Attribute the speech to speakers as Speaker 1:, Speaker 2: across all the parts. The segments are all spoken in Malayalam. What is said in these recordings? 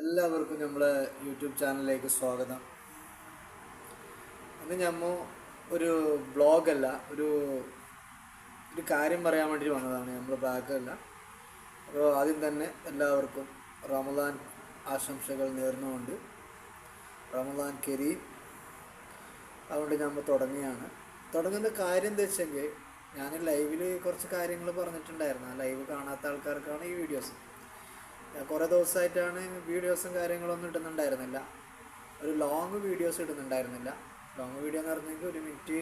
Speaker 1: എല്ലാവർക്കും നമ്മളെ യൂട്യൂബ് ചാനലിലേക്ക് സ്വാഗതം. ഇന്ന് ഞമ്മ ഒരു ബ്ലോഗല്ല ഒരു ഒരു കാര്യം പറയാൻ വേണ്ടി വന്നതാണ്. നമ്മൾ ബ്ലാഗല്ല അപ്പോൾ ആദ്യം തന്നെ എല്ലാവർക്കും റമദാൻ ആശംസകൾ നേർന്നുകൊണ്ട് റമദാൻ കരീം അതുകൊണ്ട് നമ്മൾ തുടങ്ങിയാണ് തുടങ്ങുന്ന കാര്യം എന്താ വെച്ചെങ്കിൽ ഞാൻ ലൈവിൽ കുറച്ച് കാര്യങ്ങൾ പറഞ്ഞിട്ടുണ്ടായിരുന്നു. ആ ലൈവ് കാണാത്ത ആൾക്കാർക്കാണ് ഈ വീഡിയോസ്. കുറേ ദിവസമായിട്ടാണ് വീഡിയോസും കാര്യങ്ങളൊന്നും ഇടുന്നുണ്ടായിരുന്നില്ല. ഒരു ലോങ് വീഡിയോസ് ഇടുന്നുണ്ടായിരുന്നില്ല. ലോങ് വീഡിയോ എന്ന് പറഞ്ഞെങ്കിൽ ഒരു മിനിറ്റ്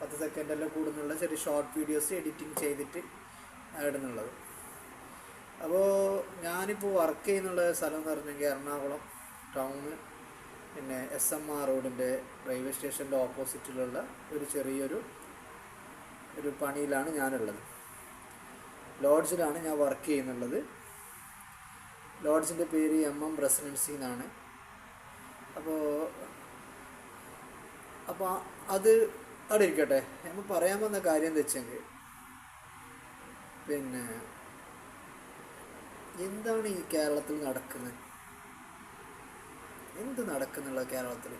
Speaker 1: പത്ത് സെക്കൻഡെല്ലാം കൂടുന്നുള്ള ചെറിയ ഷോർട്ട് വീഡിയോസ് എഡിറ്റിംഗ് ചെയ്തിട്ട് ഇടുന്നുള്ളത്. അപ്പോൾ ഞാനിപ്പോൾ വർക്ക് ചെയ്യുന്നുള്ള സ്ഥലം എന്ന് പറഞ്ഞെങ്കിൽ എറണാകുളം ടൗണ് പിന്നെ എസ് എം ആർ റോഡിന്റെ റെയിൽവേ സ്റ്റേഷന്റെ ഓപ്പോസിറ്റിലുള്ള ഒരു ചെറിയൊരു ഒരു പണിയിലാണ് ഞാനുള്ളത്. ലോഡ്ജിലാണ് ഞാൻ വർക്ക് ചെയ്യുന്നുള്ളത്. ലോഡ്ജിന്റെ പേര് എം എം റെസിഡൻസി എന്നാണ്. അപ്പോൾ അപ്പോൾ അത് അവിടെ ഇരിക്കട്ടെ. നമ്മൾ പറയാൻ വന്ന കാര്യം എന്താ വെച്ചെങ്കിൽ പിന്നെ എന്താണ് ഈ കേരളത്തിൽ നടക്കുന്നത്? എന്ത് നടക്കുന്നുള്ള കേരളത്തിൽ?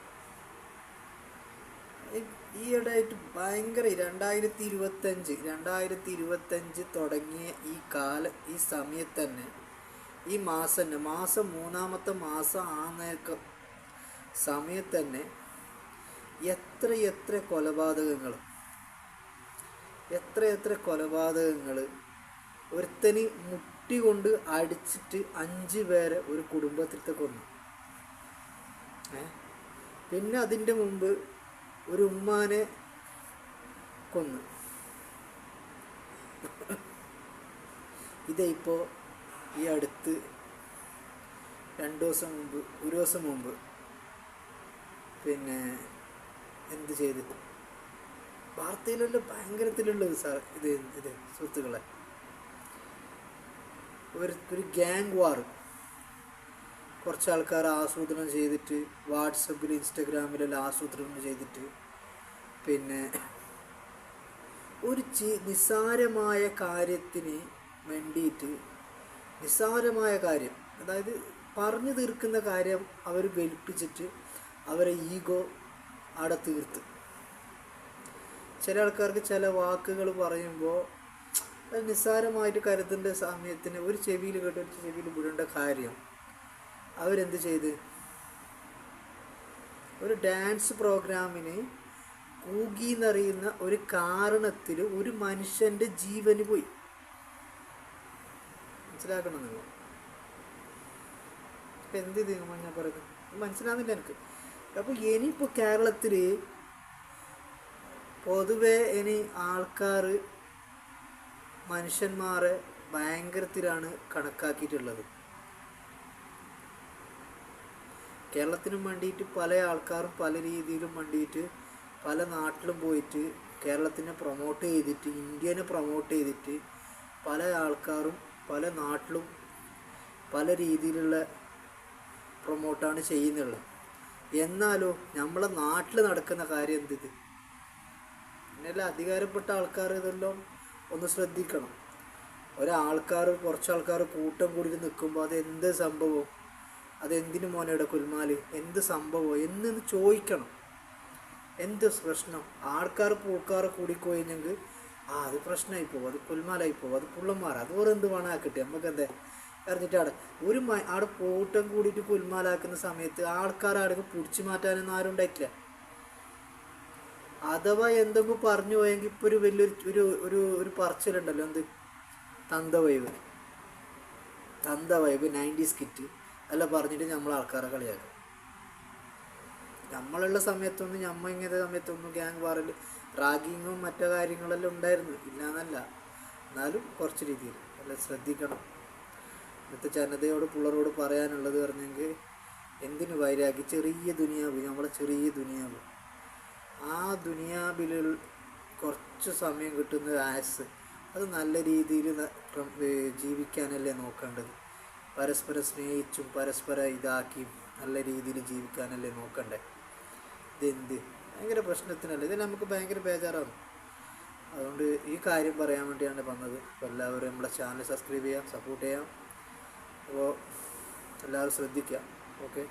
Speaker 1: ഈയിടെയായിട്ട് ഭയങ്കര രണ്ടായിരത്തി ഇരുപത്തഞ്ച് രണ്ടായിരത്തി ഇരുപത്തഞ്ച് തുടങ്ങിയ ഈ കാല ഈ സമയത്ത് തന്നെ ഈ മാസം മാസം മൂന്നാമത്തെ മാസം ആന്നേക്ക സമയത്ത് തന്നെ എത്ര എത്ര കൊലപാതകങ്ങൾ എത്ര എത്ര കൊലപാതകങ്ങൾ ഒരുത്തന് മുട്ടി കൊണ്ട് അടിച്ചിട്ട് അഞ്ച് പേരെ ഒരു കുടുംബത്തിലത്തെ കൊന്നു? പിന്നെ അതിന്റെ മുമ്പ് ഒരു ഉമ്മാനെ കൊന്നു ഇതേ ഇപ്പോൾ ഈ അടുത്ത് രണ്ട് ദിവസം മുമ്പ് ഒരു ദിവസം മുമ്പ് പിന്നെ എന്ത് ചെയ്ത്? വാർത്തയിലുള്ള ഭയങ്കരത്തിലുള്ള സാർ ഇത് ഇത് സുഹൃത്തുക്കളെ. ഒരു ഒരു ഗ്യാങ് വാർ കുറച്ച് ആൾക്കാർ ആസൂത്രണം ചെയ്തിട്ട് വാട്സപ്പിൽ ഇൻസ്റ്റഗ്രാമിലെല്ലാം ആസൂത്രണം ചെയ്തിട്ട് പിന്നെ ഒരു നിസ്സാരമായ കാര്യത്തിന് വേണ്ടിയിട്ട് നിസ്സാരമായ കാര്യം അതായത് പറഞ്ഞു തീർക്കുന്ന കാര്യം അവർ വെളുപ്പിച്ചിട്ട് അവരെ ഈഗോ അവിടെ തീർത്ത്. ചില ആൾക്കാർക്ക് ചില വാക്കുകൾ പറയുമ്പോൾ അത് നിസ്സാരമായിട്ട് കരുതേണ്ട സമയത്തിന് ഒരു ചെവിയിൽ കേട്ട് ഒരു ചെവിയിൽ വിടേണ്ട കാര്യം. അവരെന്ത് ചെയ്ത്? ഒരു ഡാൻസ് പ്രോഗ്രാമിന് കൂകി എന്നറിയുന്ന ഒരു കാരണത്തിൽ ഒരു മനുഷ്യന്റെ ജീവന് പോയി. മനസ്സിലാക്കണം നിങ്ങൾ ഇപ്പം എന്ത് ഇത് ഞാൻ പറയുന്നത് മനസ്സിലാകുന്നില്ല എനിക്ക്. അപ്പോൾ ഇനിയിപ്പോൾ കേരളത്തിൽ പൊതുവെ ഇനി ആൾക്കാർ മനുഷ്യന്മാരെ ഭയങ്കരത്തിലാണ് കണക്കാക്കിയിട്ടുള്ളത്. കേരളത്തിനും വേണ്ടിയിട്ട് പല ആൾക്കാരും പല രീതിയിലും വേണ്ടിയിട്ട് പല നാട്ടിലും പോയിട്ട് കേരളത്തിനെ പ്രൊമോട്ട് ചെയ്തിട്ട് ഇന്ത്യനെ പ്രൊമോട്ട് ചെയ്തിട്ട് പല ആൾക്കാരും പല നാട്ടിലും പല രീതിയിലുള്ള പ്രൊമോട്ടാണ് ചെയ്യുന്നുള്ളത് എന്നാലോ നമ്മളെ നാട്ടിൽ നടക്കുന്ന കാര്യം എന്തിത്? അങ്ങനെയല്ല അധികാരപ്പെട്ട ആൾക്കാർ ഇതെല്ലാം ഒന്ന് ശ്രദ്ധിക്കണം. ഒരാൾക്കാർ കുറച്ച് ആൾക്കാർ കൂട്ടം കൂടി നിൽക്കുമ്പോൾ അത് എന്ത് സംഭവം? അതെന്തിനു മോനയുടെ കുൽമാൽ? എന്ത് സംഭവം? എന്ന് ചോദിക്കണം. എന്ത് പ്രശ്നം? ആൾക്കാർ പൂൾക്കാർ കൂടിക്കഴിഞ്ഞെങ്കിൽ ആ അത് പ്രശ്നമായി പോകും അത് പുൽമാലായി പോകും അത് പുള്ളന്മാർ അത് വേറെ എന്ത് വേണം ആക്കട്ടെ. നമുക്ക് എന്താ അറിഞ്ഞിട്ട് അവിടെ ഒരു അവിടെ കൂട്ടം കൂടിയിട്ട് പുൽമാലാക്കുന്ന സമയത്ത് ആൾക്കാർ അവിടെ പിടിച്ചു മാറ്റാനൊന്നും ആരും ഉണ്ടായിട്ടില്ല. അഥവാ എന്തെങ്കിലും പറഞ്ഞു പോയെങ്കിൽ ഇപ്പോൾ ഒരു വലിയൊരു ഒരു ഒരു ഒരു പറച്ചിലുണ്ടല്ലോ. എന്ത്? തന്ത വൈബ്. തന്ത വൈബ് നയന്റീസ് കിറ്റ്. അല്ല പറഞ്ഞിട്ട് നമ്മൾ ആൾക്കാരെ കളിയാക്കും. നമ്മളുള്ള സമയത്തൊന്നും നമ്മ ഇങ്ങനത്തെ സമയത്തൊന്നും ഗ്യാങ് വാറിൽ റാഗിങ്ങും മറ്റു കാര്യങ്ങളെല്ലാം ഉണ്ടായിരുന്നു. ഇല്ലാന്നല്ല. എന്നാലും കുറച്ച് രീതിയിൽ എല്ലാം ശ്രദ്ധിക്കണം. ഇന്നത്തെ ജനതയോട് പിള്ളേരോട് പറയാനുള്ളത് പറഞ്ഞെങ്കിൽ എന്തിനു വൈരാഗി ചെറിയ ദുനിയാവ് നമ്മളെ ചെറിയ ദുനിയാവ്. ആ ദുനിയാവിൽ കുറച്ച് സമയം കിട്ടുന്ന ആസ്. അത് നല്ല രീതിയിൽ ജീവിക്കാനല്ലേ നോക്കേണ്ടത്. പരസ്പരം സ്നേഹിച്ചും പരസ്പരം ഇതാക്കിയും നല്ല രീതിയിൽ ജീവിക്കാനല്ലേ നോക്കണ്ടേ? ഇതെന്ത് ഭയങ്കര പ്രശ്നത്തിനല്ല? ഇത് നമുക്ക് ഭയങ്കര ബേജാറാണ്. അതുകൊണ്ട് ഈ കാര്യം പറയാൻ വേണ്ടിയാണ് വന്നത്. അപ്പോൾ എല്ലാവരും നമ്മുടെ ചാനൽ സബ്സ്ക്രൈബ് ചെയ്യാം സപ്പോർട്ട് ചെയ്യാം. അപ്പോൾ എല്ലാവരും ശ്രദ്ധിക്കുക ഓക്കെ?